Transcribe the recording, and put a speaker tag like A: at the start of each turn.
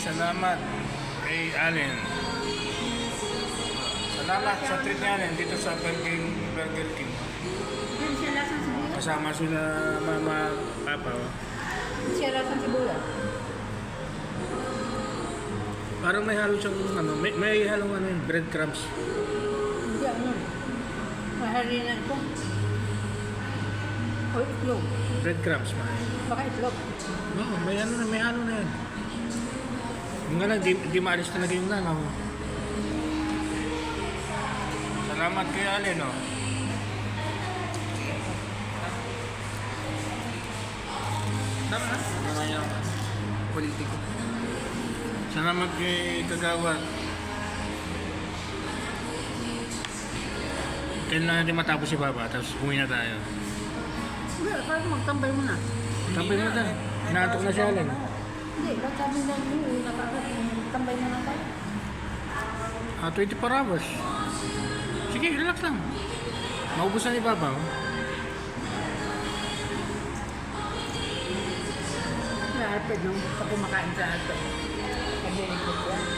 A: salamat kay Allen. Salamat sa treat ni Allen dito sa Burger King. Burger King.
B: Yun.
A: Kasama sila mama, papa. oh.
B: Yun siya lasang sibuyas.
A: Parang may halo siyang ano, may, may halong ano yun, breadcrumbs.
B: Hindi ano. Maharinan ko. O itlog.
A: Breadcrumbs pa.
B: Baka itlog.
A: Oo, may ano na, may halo na yan. Yung nga lang, di, di maalis talaga yung langaw. Salamat kay Allen, oh.
C: Tama na. Tama yung politiko.
A: Salamat kay Kagawad. Kailan na natin matapos si Papa, tapos umuwi na tayo.
B: Hindi, parang magtambay mo na.
A: Tambay na tayo. Inaantok na si Allen.
B: Hindi, ba't sabi na yun, mo na.
A: Ah, 24 hours. Sige, relax lang. Maubos na ni Papa. Oh.
B: Sa Alfred, no? Pag kumakain sa Alfred. Pag-iikot yan.